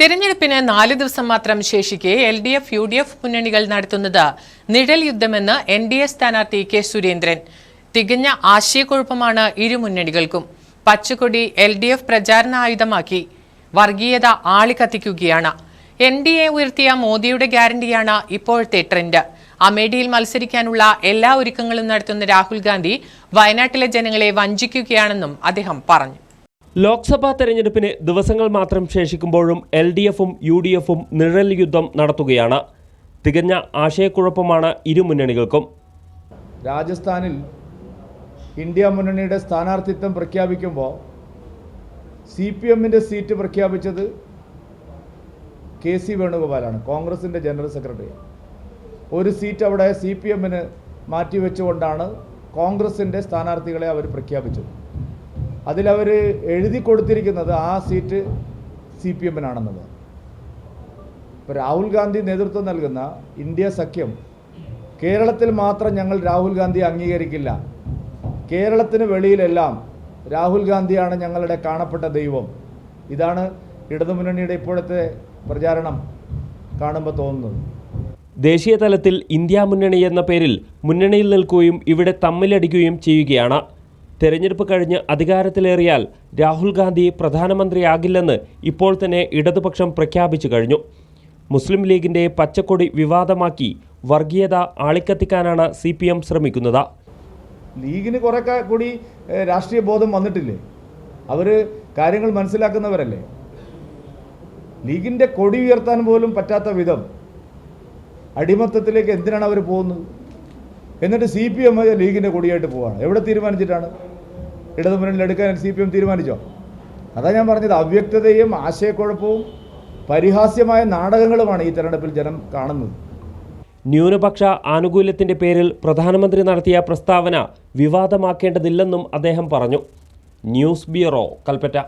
തെരഞ്ഞെടുപ്പിന് നാല് ദിവസം മാത്രം ശേഷിക്കെ L D F U D F മുന്നണികൾ നടത്തുന്നത് നിഴൽ യുദ്ധമെന്ന് എൻ ഡി എ സ്ഥാനാർത്ഥി കെ സുരേന്ദ്രൻ. തികഞ്ഞ ആശയക്കുഴപ്പമാണ് ഇരു മുന്നണികൾക്കും. പച്ചക്കൊടി എൽ ഡി എഫ് പ്രചാരണ ആയുധമാക്കി. വർഗീയത ആളിക്കത്തിക്കുകയാണ്. എൻ ഡി എ ഉയർത്തിയ മോദിയുടെ ഗ്യാരണ്ടിയാണ് ഇപ്പോഴത്തെ ട്രെൻഡ്. അമേഠിയിൽ മത്സരിക്കാനുള്ള എല്ലാ ഒരുക്കങ്ങളും നടത്തുന്ന രാഹുൽ ഗാന്ധി വയനാട്ടിലെ ജനങ്ങളെ വഞ്ചിക്കുകയാണെന്നും അദ്ദേഹം പറഞ്ഞു. ലോക്സഭാ തെരഞ്ഞെടുപ്പിന് ദിവസങ്ങൾ മാത്രം ശേഷിക്കുമ്പോഴും എൽ ഡി എഫും യു ഡി എഫും നിഴൽ യുദ്ധം നടത്തുകയാണ്. തികഞ്ഞ ആശയക്കുഴപ്പമാണ് ഇരു മുന്നണികൾക്കും. രാജസ്ഥാനിൽ ഇന്ത്യ മുന്നണിയുടെ സ്ഥാനാർത്ഥിത്വം പ്രഖ്യാപിക്കുമ്പോൾ സി പി എമ്മിന്റെ സീറ്റ് പ്രഖ്യാപിച്ചത് കെ സി വേണുഗോപാലാണ് കോൺഗ്രസിന്റെ ജനറൽ സെക്രട്ടറി. ഒരു സീറ്റ് അവിടെ സി പി എമ്മിന് മാറ്റിവെച്ചുകൊണ്ടാണ് കോൺഗ്രസിന്റെ സ്ഥാനാർത്ഥികളെ അവർ പ്രഖ്യാപിച്ചത്. അതിലവർ എഴുതി കൊടുത്തിരിക്കുന്നത് ആ സീറ്റ് സി പി എമ്മിനാണെന്നത് രാഹുൽ ഗാന്ധി നേതൃത്വം നൽകുന്ന ഇന്ത്യ സഖ്യം കേരളത്തിൽ മാത്രം ഞങ്ങൾ രാഹുൽ ഗാന്ധി അംഗീകരിക്കില്ല. കേരളത്തിന് വെളിയിലെല്ലാം രാഹുൽ ഗാന്ധിയാണ് ഞങ്ങളുടെ കാണപ്പെട്ട ദൈവം. ഇതാണ് ഇടതുമുന്നണിയുടെ ഇപ്പോഴത്തെ പ്രചാരണം കാണുമ്പോൾ തോന്നുന്നത്. ദേശീയ തലത്തിൽ ഇന്ത്യ മുന്നണി എന്ന പേരിൽ മുന്നണിയിൽ നിൽക്കുകയും ഇവിടെ തമ്മിലടിക്കുകയും ചെയ്യുകയാണ് തെരഞ്ഞെടുപ്പ് കഴിഞ്ഞ് അധികാരത്തിലേറിയാൽ രാഹുൽ ഗാന്ധി പ്രധാനമന്ത്രിയാകില്ലെന്ന് ഇപ്പോൾ തന്നെ ഇടതുപക്ഷം പ്രഖ്യാപിച്ചു കഴിഞ്ഞു. മുസ്ലിം ലീഗിന്റെ പച്ചക്കൊടി വിവാദമാക്കി വർഗീയത ആളിക്കത്തിക്കാനാണ് സി പി എം ശ്രമിക്കുന്നത്. ലീഗിന് കുറെ കൂടി രാഷ്ട്രീയ ബോധം വന്നിട്ടില്ലേ? അവർ കാര്യങ്ങൾ മനസ്സിലാക്കുന്നവരല്ലേ? ലീഗിന്റെ കൊടി ഉയർത്താൻ പോലും പറ്റാത്ത വിധം അടിമത്തത്തിലേക്ക് എന്തിനാണ് അവർ പോകുന്നത്? എന്നിട്ട് സി പി എം ലീഗിന്റെ കൊടിയായിട്ട് പോവാണ്. എവിടെ തീരുമാനിച്ചിട്ടാണ്? ഇടതുമുന്നണിയിൽ എടുക്കാൻ സി പി എം തീരുമാനിച്ചോ? അതാ ഞാൻ പറഞ്ഞത് അവ്യക്തതയും ആശയക്കുഴപ്പവും പരിഹാസ്യമായ നാടകങ്ങളുമാണ് ഈ തെരഞ്ഞെടുപ്പിൽ ജനം കാണുന്നത്. ന്യൂനപക്ഷ ആനുകൂല്യത്തിന്റെ പേരിൽ പ്രധാനമന്ത്രി നടത്തിയ പ്രസ്താവന വിവാദമാക്കേണ്ടതില്ലെന്നും അദ്ദേഹം പറഞ്ഞു. News bureau Kalpetta.